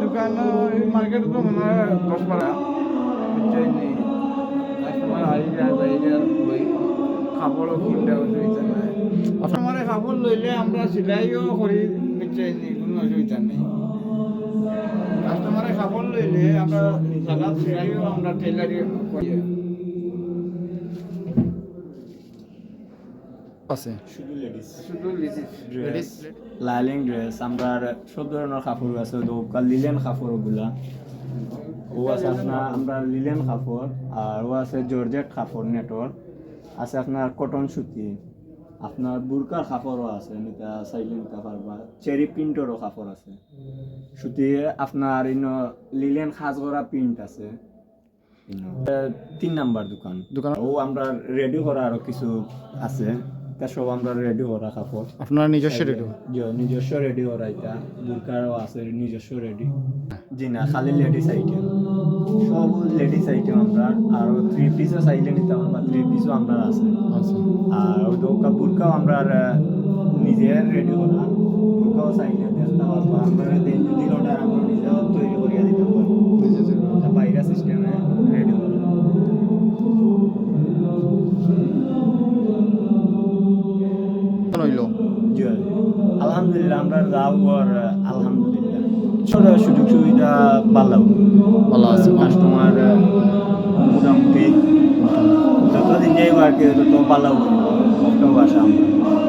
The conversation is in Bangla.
दुकान मार्केट तो मैंने दस बारह कस्टमर आई जाए নাই আমার কাপড় লইলে আমরা সিলাইও করি নিশ্চয় নি কোনো অসুবিধা নেই কাস্টমারে কাপড় লইলে আমরা জায়গা সিলাইও আমরা টেলারি করি আছে। শুধু লেডিস শুধু লেডিস লাইলিং ড্রেস আমরা সব ধরনের কাপড় আছে দোকান লিলেন কাপড় ওগুলা ও আছে আপনার আমরা লিলেন কাপড় আর ও আছে জর্জেট কাপড় নেটর আছে আপনার কটন সুতি আপনার বুরকার কাপড়ও আছে নিতা চাইলে নিতে পারবা চেরি প্রিন্টরও কাপড় আছে। সুতি আপনার ইনো লিলেন সাজ করা প্রিন্ট আছে তিন নাম্বার দোকান। দোকান ও আমরা রেডি করা আরও কিছু আছে। সব আমরা রেডি করা কাপড় আপনার নিজস্ব রেডিও জ- নিজস্ব রেডি করা এটা বুরকারও আছে নিজস্ব রেডি জি না খালি লেডিস আইটেম সব লেডিস আইটেম আমরা আর থ্রি পিসও চাইলে নিতে পারবা থ্রি পিসও আমরা আছে। আর ওই দোকা বুরকাও আমরা নিজে রেডি বুরকাও চাইলে দেখতে পারবা আমরা দিন যদি অর্ডার আমরা নিজে তৈরি আলহামদুলিল্লাহ আমরা যাও আর আলহামদুলিল্লাহ। ছোটো সুযোগ সুবিধা ভালো ভালো আছে কাস্টমার মোটামুটি যতদিন যাইব আর কি তত ভালো আসা আমরা।